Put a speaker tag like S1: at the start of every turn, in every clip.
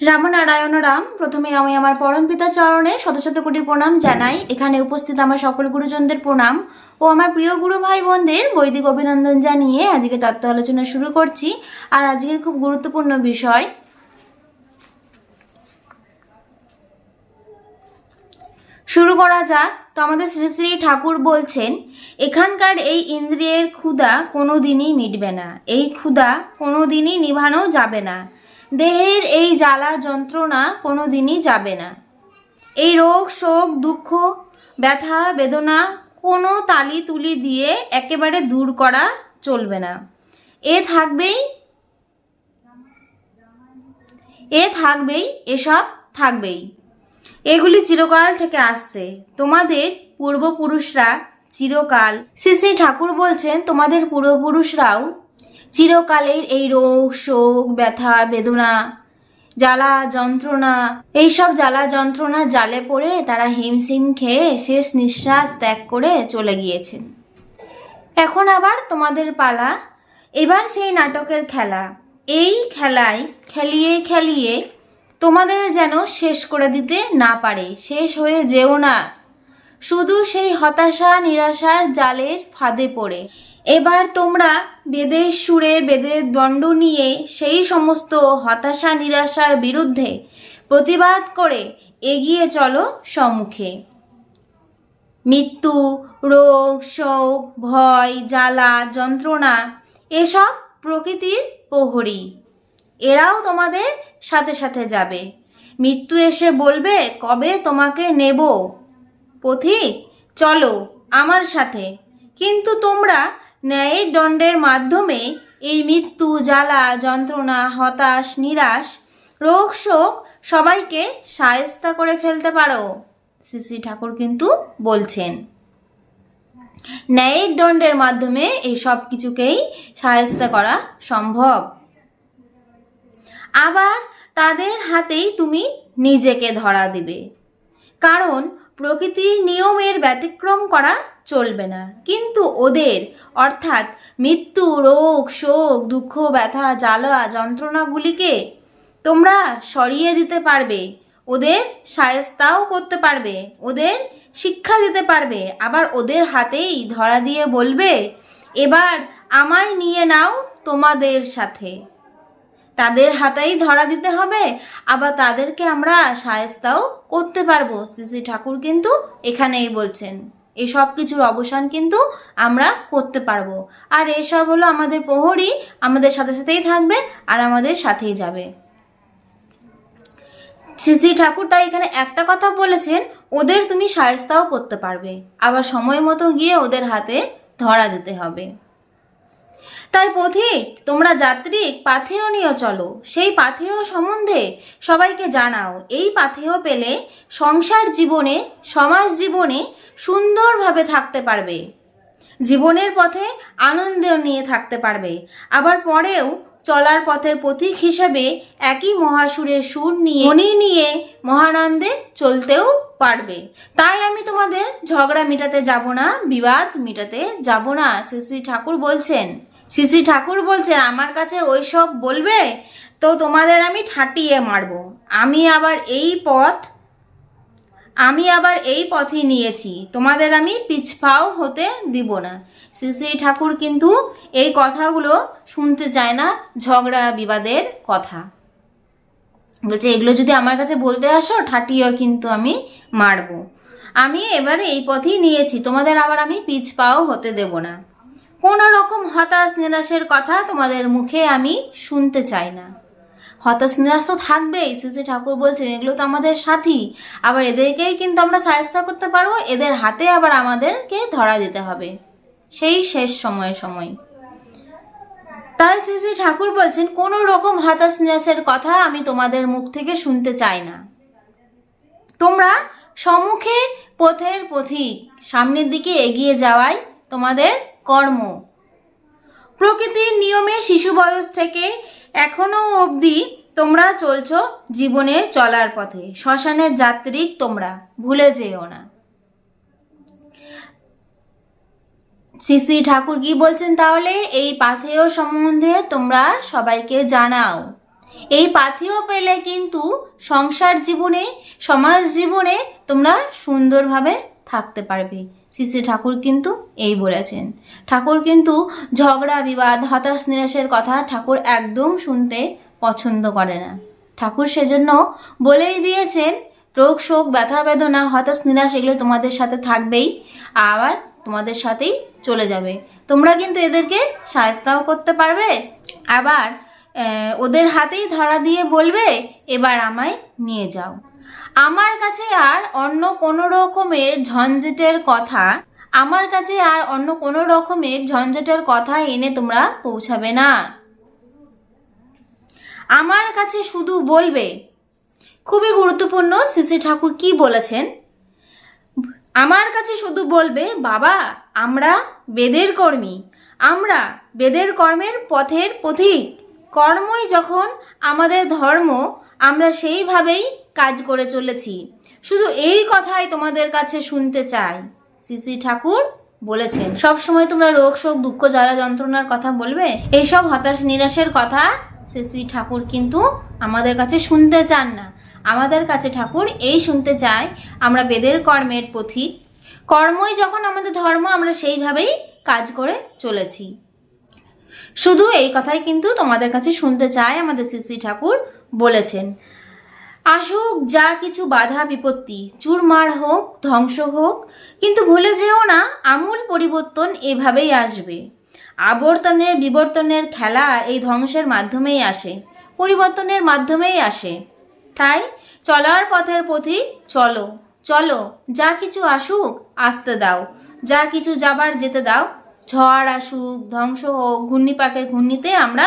S1: রামনারায়ণ রাম, প্রথমে আমি আমার পরম পিতার চরণে শত শত কোটি প্রণাম জানাই। এখানে উপস্থিত আমার সকল গুরুজনদের প্রণাম ও আমার প্রিয় গুরু ভাই বোনদের বৈদিক অভিনন্দন জানিয়ে আজকে তত্ত্ব আলোচনা শুরু করছি। আর আজকের খুব গুরুত্বপূর্ণ বিষয়, শুরু করা যাক। তো আমাদের শ্রী শ্রী ঠাকুর বলছেন, এখানকার এই ইন্দ্রিয়ের ক্ষুধা কোনো দিনই মিটবে না। এই ক্ষুধা কোনো দিনই নিভানো যাবে না। দেহের এই জ্বালা যন্ত্রণা কোনো দিনই যাবে না। এই রোগ, শোক, দুঃখ, ব্যথা, বেদনা কোনো তালি তুলি দিয়ে একেবারে দূর করা চলবে না। এ থাকবেই এ থাকবেই, এসব থাকবেই। এগুলি চিরকাল থেকে আসছে। তোমাদের পূর্বপুরুষরা চিরকাল, শ্রী শ্রী ঠাকুর বলছেন, তোমাদের পূর্বপুরুষরাও চিরকালের এই রোগ, শোক, ব্যথা, বেদনা, জ্বালা যন্ত্রণা, এইসব জ্বালা যন্ত্রণার জালে পড়ে তারা হিমশিম খেয়ে শেষ নিঃশ্বাস ত্যাগ করে চলে গিয়েছেন। এখন আবার তোমাদের পালা। এবার সেই নাটকের খেলা। এই খেলায় খেলিয়ে খেলিয়ে তোমাদের যেন শেষ করে দিতে না পারে, শেষ হয়ে যেও না। শুধু সেই হতাশা, নিরাশার জালের ফাঁদে পড়ে। এবার তোমরা বেদের সুরে বেদের দণ্ড নিয়ে সেই সমস্ত হতাশা নিরাশার বিরুদ্ধে প্রতিবাদ করে এগিয়ে চলো সম্মুখে। মৃত্যু, রোগ, শোক, ভয়, জ্বালা, যন্ত্রণা এসব প্রকৃতির প্রহরী। এরাও তোমাদের সাথে সাথে যাবে। মৃত্যু এসে বলবে, কবে তোমাকে নেব? পথিক, চলো আমার সাথে। কিন্তু তোমরা ন্যায়ের দণ্ডের মাধ্যমে এই মৃত্যু, জ্বালা, যন্ত্রণা, হতাশ, নিরাশ, রোগ, শোক সবাইকে সায়স্তা করে ফেলতে পারো, শ্রী শ্রী ঠাকুর কিন্তু বলছেন। ন্যায়ের দণ্ডের মাধ্যমে এই সব কিছুকেই সায়স্তা করা সম্ভব। আবার তাদের হাতেই তুমি নিজেকে ধরা দিবে। কারণ প্রকৃতির নিয়মের ব্যতিক্রম করা চলবে না। কিন্তু ওদের, অর্থাৎ মৃত্যু, রোগ, শোক, দুঃখ, ব্যথা, জ্বালা, যন্ত্রণাগুলিকে তোমরা সরিয়ে দিতে পারবে। ওদের সায়স্তাও করতে পারবে। ওদের শিক্ষা দিতে পারবে। আবার ওদের হাতেই ধরা দিয়ে বলবে, এবার আমায় নিয়ে নাও তোমাদের সাথে। তাদের হাতেই ধরা দিতে হবে। আবার তাদেরকে আমরা সায়স্তাও করতে পারব। শ্রী শ্রী ঠাকুর কিন্তু এখানেই বলছেন। এই সব কিছুর অবসান কিন্তু আমরা করতে পারব। আর এসব হলো আমাদের প্রহরী, আমাদের সাথে সাথেই থাকবে আর আমাদের সাথেই যাবে। শ্রী শ্রী ঠাকুর তাই এখানে একটা কথা বলেছেন, ওদের তুমি সায়স্তাও করতে পারবে। আবার সময় মতো গিয়ে ওদের হাতে ধরা দিতে হবে। তাই পথিক, তোমরা যাত্রিক, পাথেয় নিয়ে চলো। সেই পাথেয় সম্বন্ধে সবাইকে জানাও। এই পাথেয় পেলে সংসার জীবনে, সমাজ জীবনে সুন্দরভাবে থাকতে পারবে। জীবনের পথে আনন্দ নিয়ে থাকতে পারবে। আবার পরেও চলার পথের পথিক হিসেবে একই মহাসুরের সুর নিয়ে মনি নিয়ে মহানন্দে চলতেও পারবে। তাই আমি তোমাদের ঝগড়া মেটাতে যাব না, বিবাদ মেটাতে যাব না, শ্রী শ্রী ঠাকুর বলছেন। শ্রী ঠাকুর বলছেন আমার কাছে ওইসব বলবে? তো তোমাদের আমি ঠাটিয়ে মারব। আমি আবার এই পথ, আমি আবার এই পথই নিয়েছি। তোমাদের আমি পিছপাও হতে দিব না। শ্রী শ্রী ঠাকুর কিন্তু এই কথাগুলো শুনতে চায় না, ঝগড়া বিবাদের কথা। বলছে, এগুলো যদি আমার কাছে বলতে আসো ঠাটিয়েও কিন্তু আমি মারব। আমি এবারে এই পথেই নিয়েছি, তোমাদের আবার আমি পিছপাও হতে দেব না। কোনো রকম হতাশ নিরাশের কথা তোমাদের মুখে আমি শুনতে চাই না। হতাশ নিরাশ তো থাকবেই শ্রী ঠাকুর বলছেন, এগুলো তো আমাদের সাথী। আবার এদেরকেই কিন্তু আমরা সাহায্য করতে পারব, এদের হাতে আবার আমাদেরকে ধরা দিতে হবে। সেই শেষ সময়ে সময়। তাই শ্রী শ্রী ঠাকুর বলছেন কোনো রকম হতাশ নিরাশের কথা আমি তোমাদের মুখ থেকে শুনতে চাই না। তোমরা সম্মুখে পথের পথিক, সামনের দিকে এগিয়ে যাওয়াই তোমাদের কর্ম। প্রকৃতির নিয়মে শিশু বয়স থেকে এখনও অবধি তোমরা চলছ জীবনে চলার পথে। শ্মশানের যাত্রিক তোমরা, ভুলে যেও না। শ্রী শ্রী ঠাকুর কি বলছেন তাহলে? এই পাথেয় সম্বন্ধে তোমরা সবাইকে জানাও। এই পাথেয় পেলে কিন্তু সংসার জীবনে, সমাজ জীবনে তোমরা সুন্দরভাবে থাকতে পারবে। শ্রী ঠাকুর কিন্তু এই বলেছেন। ঠাকুর কিন্তু ঝগড়া, বিবাদ, হতাশ, নিরাশের কথা ঠাকুর একদম শুনতে পছন্দ করে না। ঠাকুর সেজন্য বলেই দিয়েছেন, রোগ, শোক, ব্যথা, বেদনা, হতাশ, নিরাশ এগুলো তোমাদের সাথে থাকবেই, আবার তোমাদের সাথেই চলে যাবে। তোমরা কিন্তু এদেরকে সায়স্তাও করতে পারবে, আবার ওদের হাতেই ধরা দিয়ে বলবে, এবার আমায় নিয়ে যাও। আমার কাছে আর অন্য কোনো রকমের ঝঞ্ঝটের কথা, আমার কাছে আর অন্য কোনো রকমের ঝঞ্ঝটের কথা এনে তোমরা পৌঁছাবে না। আমার কাছে শুধু বলবে, খুবই গুরুত্বপূর্ণ শ্রী ঠাকুর কি বলেছেন? আমার কাছে শুধু বলবে, বাবা, আমরা বেদের কর্মী, আমরা বেদের কর্মের পথের পথিক কর্মই যখন আমাদের ধর্ম, আমরা সেইভাবেই কাজ করে চলেছি। শুধু এই কথাই তোমাদের কাছে শুনতে চাই। শ্রী ঠাকুর বলেছেন, সব সময় তোমরা রোগ, শোক, দুঃখ, জ্বালা, যন্ত্রণার কথা বলবে? এইসব হতাশ, নিরাশের কথা শ্রী শ্রী ঠাকুর কিন্তু আমাদের কাছে শুনতে চান না। আমাদের কাছে ঠাকুর এই শুনতে চায়, আমরা বেদের কর্মের পথিক। কর্মই যখন আমাদের ধর্ম, আমরা সেইভাবেই কাজ করে চলেছি। শুধু এই কথাই কিন্তু তোমাদের কাছে শুনতে চায় আমাদের শ্রী শ্রী ঠাকুর বলেছেন। আসুক, যা কিছু বাধা বিপত্তি, চুরমার হোক, ধ্বংস হোক, কিন্তু ভুলে যেও না, আমূল পরিবর্তন এভাবেই আসবে। আবর্তনের বিবর্তনের খেলা এই ধ্বংসের মাধ্যমেই আসে, পরিবর্তনের মাধ্যমেই আসে। তাই, চলার পথের পথিক চলো চলো, যা কিছু আসুক, আসতে দাও, যা কিছু যাবার যেতে দাও, ঝড় আসুক, ধ্বংস হোক, ঘূর্ণিপাকের ঘূর্ণিতে আমরা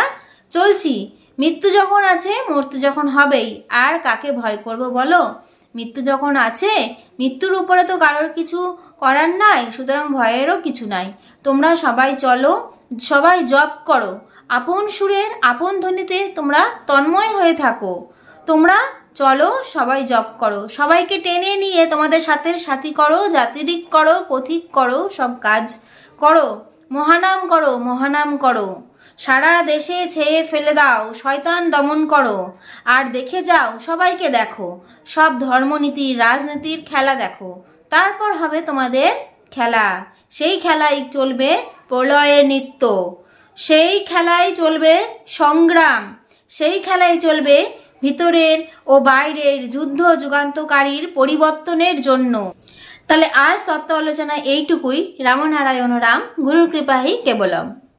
S1: চলছি। মৃত্যু যখন আছে মৃত্যু যখন হবেই। আর কাকে ভয় করব বলো? মৃত্যু যখন আছে, মৃত্যুর উপরে তো কারোর কিছু করার নাই, সুতরাং ভয়েরও কিছু নাই। তোমরা সবাই চলো, সবাই জপ করো। আপন সুরের আপন ধ্বনিতে তোমরা তন্ময় হয়ে থাকো। তোমরা চলো, সবাই জপ করো। সবাইকে টেনে নিয়ে তোমাদের সাথে সাথী করো জাতিরিক করো, পথিক করো, সব কাজ করো। মহানাম করো মহানাম করো। সারা দেশে ছেয়ে ফেলে দাও, শয়তান দমন করো। আর দেখে যাও, সবাইকে দেখো। সব ধর্মনীতি, রাজনীতির খেলা দেখো। তারপর হবে তোমাদের খেলা। সেই খেলাই চলবে প্রলয়ের নৃত্য। সেই খেলায় চলবে সংগ্রাম। সেই খেলায় চলবে ভিতরের ও বাইরের যুদ্ধ যুগান্তকারীর পরিবর্তনের জন্য। তাহলে আজ তত্ত্ব আলোচনা এইটুকুই। রামনারায়ণ রাম, গুরুর কৃপাহি কেবলম।